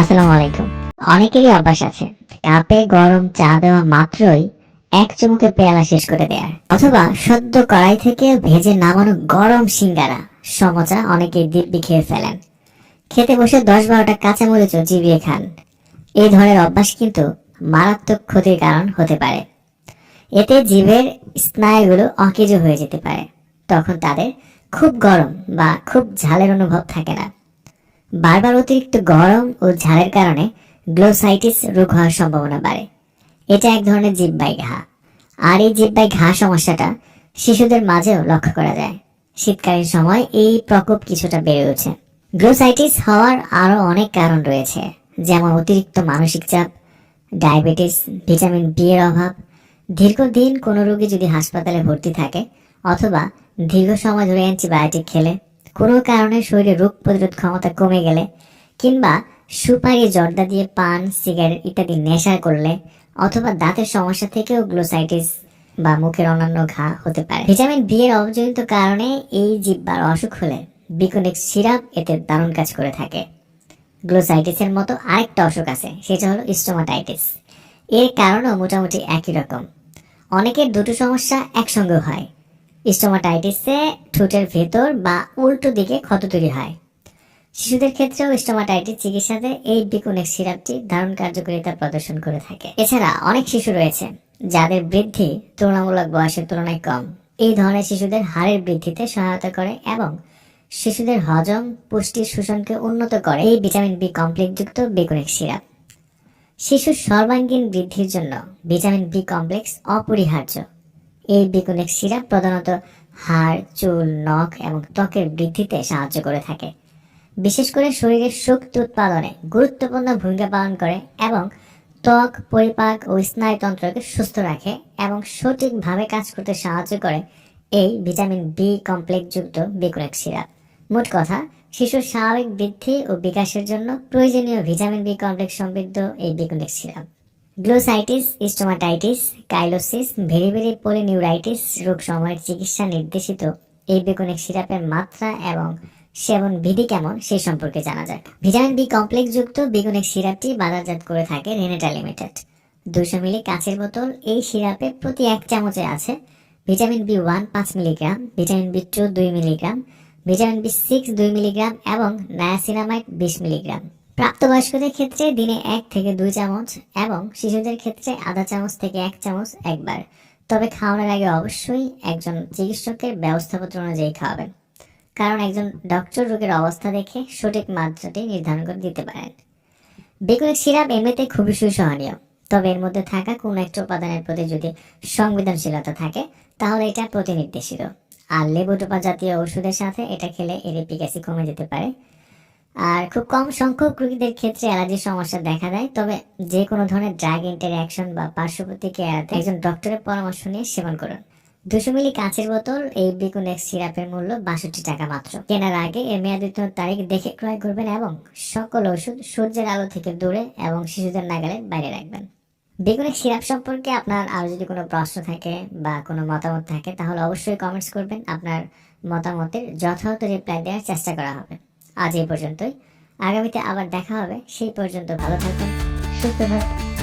আসসালামু আলাইকুম। অনেকেরই অভ্যাস আছে, কাপে গরম চা দেওয়া মাত্রই এক চুমুকে পেয়ালা শেষ করে দেয়ার। অথবা সদ্য কড়াই থেকে ভেজে নামানো গরম সিঙ্গারা, সমচা অনেকেই দিব্যি খেয়ে ফেলেন। খেতে বসে দশ বারোটা কাঁচামরিচও চিবিয়ে খান। এই ধরনের অভ্যাস কিন্তু মারাত্মক ক্ষতির কারণ হতে পারে। এতে জীবের স্নায়ুগুলো অকেজো হয়ে যেতে পারে। তখন তাদের খুব গরম বা খুব ঝালের অনুভব থাকে না। বারবার অতিরিক্ত গরম ও ঝালের কারণে গ্লোসাইটিস রোগ হওয়ার সম্ভাবনা বাড়ে। এটা এক ধরনের জিব্বাই ঘা। আর এই জিব্বাই ঘা সমস্যাটা শিশুদের মাঝেও লক্ষ্য করা যায়। শীতকালীন সময় এই প্রকোপ কিছুটা বেড়ে ওঠে গ্লোসাইটিস হওয়ার আরও অনেক কারণ রয়েছে, যেমন অতিরিক্ত মানসিক চাপ ডায়াবেটিস ভিটামিন বি এর অভাব, দীর্ঘদিন কোনো রোগী যদি হাসপাতালে ভর্তি থাকে, অথবা দীর্ঘ সময় ধরে অ্যান্টিবায়োটিক খেলে কোনো কারণে শরীরে রোগ প্রতিরোধ ক্ষমতা কমে গেলে কিংবা সুপারি, জর্দা দিয়ে পান, সিগারেট ইত্যাদি নেশা করলে অথবা দাঁতের সমস্যা থেকেও গ্লোসাইটিস বা মুখের অন্যান্য ঘা হতে পারে। ভিটামিন বি এর অবজনিত কারণে এই জিব্বার অসুখ হলে বিকনেক্স সিরাপ এতে দারুণ কাজ করে থাকে। গ্লোসাইটিসের মতো আরেকটা অসুখ আছে, সেটা হলো স্টোমাটাইটিস। এর কারণও মোটামুটি একই রকম। অনেকের দুটো সমস্যা একসঙ্গে হয়। স্টোমাটাইটিসে ঠোঁটের ভেতর বা উল্টো দিকে ক্ষত তৈরি হয়। শিশুদের ক্ষেত্রেও স্টোমাটাইটিস চিকিৎসাতে এই বিকুনেক সিরাপটি দারুণ কার্যকারিতা প্রদর্শন করে থাকে। এছাড়া অনেক শিশু রয়েছে যাদের বৃদ্ধি তুলনামূলক বয়সের তুলনায় কম। এই ধরনের শিশুদের হাড়ের বৃদ্ধিতে সহায়তা করে এবং শিশুদের হজম পুষ্টি শোষণকে উন্নত করে এই ভিটামিন বি কমপ্লেক্সযুক্ত বিকুনেক সিরাপ। শিশুর সর্বাঙ্গীন বৃদ্ধির জন্য ভিটামিন বি কমপ্লেক্স অপরিহার্য। এই বিকুনেক সিরাপ প্রধানত হাড়, চুল, নখ এবং ত্বকের বৃদ্ধিতে সাহায্য করে থাকে। বিশেষ করে শরীরের শক্তি উৎপাদনে গুরুত্বপূর্ণ ভূমিকা পালন করে এবং ত্বক, পরিপাক ও স্নায়ুতন্ত্রকে সুস্থ রাখে এবং সঠিকভাবে কাজ করতে সাহায্য করে এই ভিটামিন বি কমপ্লেক্সযুক্ত বিকুনেক সিরাপ। মোট কথা, শিশুর স্বাভাবিক বৃদ্ধি ও বিকাশের জন্য প্রয়োজনীয় ভিটামিন বি কমপ্লেক্স সমৃদ্ধ এই বিকুনেক সিরাপ। গ্লোসাইটিস স্টোমাটাইটিস কাইলোসিস ভেরিভেরি পলিনিউরাইটিস রোগ সময়ের চিকিৎসা নির্দেশিত। এই বেগুনিক সিরাপের মাত্রা এবং সেবন বিধি কেমন সেই সম্পর্কে জানা যাক। ভিটামিন বি কমপ্লেক্স যুক্ত বেগুনিক সিরাপটি বাজারজাত করে থাকে রেনেটা লিমিটেড দুশো মিলি কাঁচের বোতল, এই সিরাপে প্রতি এক চামচে আছে ভিটামিন বি ওয়ান পাঁচ মিলিগ্রাম, ভিটামিন বি টু দুই মিলিগ্রাম, ভিটামিন বি সিক্স দুই মিলিগ্রাম এবং নায়াসিনামাইড বিশ মিলিগ্রাম। প্রাপ্তবয়স্কদের ক্ষেত্রে দিনে এক থেকে দুই চামচ এবং শিশুদের ক্ষেত্রে আধা চামচ থেকে এক চামচ একবার। তবে খাওয়ানোর আগে অবশ্যই একজন চিকিৎসকের ব্যবস্থাপত্র অনুযায়ী খাওয়াবেন। কারণ একজন ডক্টর রোগের অবস্থা দেখে সঠিক মাত্রাটি নির্ধারণ করে দিতে পারেন। বেগুনের সিরাপ এমনিতে খুবই সুসহনীয়, তবে এর মধ্যে থাকা কোনো একটা উপাদানের প্রতি যদি সংবেদনশীলতা থাকে, তাহলে এটা প্রতিনির্দেশিত। আর লেবুটোপা জাতীয় ওষুধের সাথে এটা খেলে এর এফিকাসি কমে যেতে পারে। আর খুব কম সংখ্যক রোগীদের ক্ষেত্রে অ্যালার্জির সমস্যা দেখা দেয়, তবে যে কোনো ধরনের ড্রাগ ইন্টারঅ্যাকশন বা পার্শ্ব প্রতিক্রিয়া এড়াতে একজন ডক্টরের পরামর্শ নিয়ে সেবন করুন। দুশো মিলি কাঁচের বোতল, এই বেগুন বিকুনেক্স সিরাপের মূল্য বাষট্টি টাকা মাত্র। কেনার আগে এর মেয়াদ উত্তীর্ণ তারিখ দেখে ক্রয় করবেন এবং সকল ওষুধ সূর্যের আলো থেকে দূরে এবং শিশুদের নাগালে বাইরে রাখবেন। বেগুনের সিরাপ সম্পর্কে আপনার আরও যদি কোনো প্রশ্ন থাকে বা কোনো মতামত থাকে, তাহলে অবশ্যই কমেন্টস করবেন। আপনার মতামতের যথাযথ রিপ্লাই দেওয়ার চেষ্টা করা হবে। আজ এই পর্যন্তই। আগামীতে আবার দেখা হবে। সেই পর্যন্ত ভালো থাকবেন সুস্থ থাকবেন